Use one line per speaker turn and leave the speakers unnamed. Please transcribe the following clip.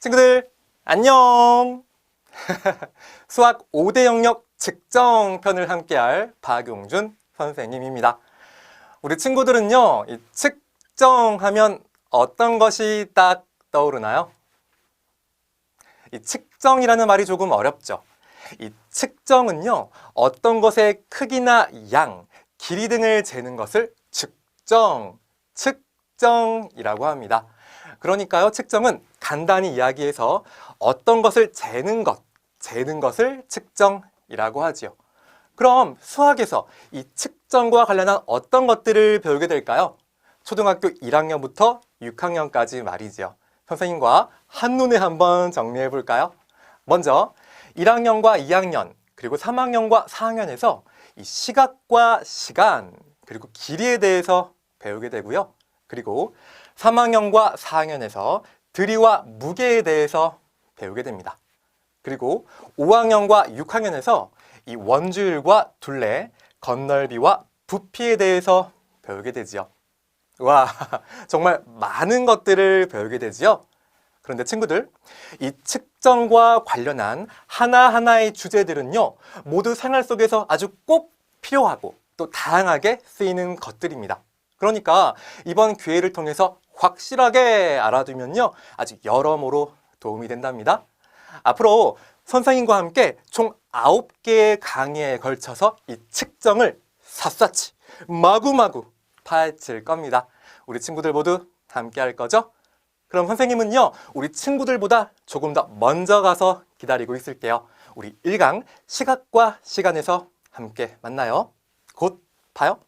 친구들 안녕. 수학 5대 영역 측정 편을 함께할 박용준 선생님입니다. 우리 친구들은요, 이 측정하면 어떤 것이 딱 떠오르나요? 이 측정이라는 말이 조금 어렵죠. 이 측정은요, 어떤 것의 크기나 양, 길이 등을 재는 것을 측정, 측정이라고 합니다. 그러니까요, 측정은 간단히 이야기해서 어떤 것을 재는 것, 재는 것을 측정이라고 하지요. 그럼 수학에서 이 측정과 관련한 어떤 것들을 배우게 될까요? 초등학교 1학년부터 6학년까지 말이지요. 선생님과 한눈에 한번 정리해 볼까요? 먼저 1학년과 2학년, 그리고 3학년과 4학년에서 이 시각과 시간, 그리고 길이에 대해서 배우게 되고요. 그리고 3학년과 4학년에서 들이와 무게에 대해서 배우게 됩니다. 그리고 5학년과 6학년에서 이 원주율과 둘레, 건널비와 부피에 대해서 배우게 되지요. 와, 정말 많은 것들을 배우게 되지요. 그런데 친구들, 이 측정과 관련한 하나하나의 주제들은요, 모두 생활 속에서 아주 꼭 필요하고 또 다양하게 쓰이는 것들입니다. 그러니까 이번 기회를 통해서 확실하게 알아두면요, 아주 여러모로 도움이 된답니다. 앞으로 선생님과 함께 총 9개의 강의에 걸쳐서 이 측정을 샅샅이 마구마구 파헤칠 겁니다. 우리 친구들 모두 함께 할 거죠? 그럼 선생님은요, 우리 친구들보다 조금 더 먼저 가서 기다리고 있을게요. 우리 1강 시각과 시간에서 함께 만나요. 곧 봐요.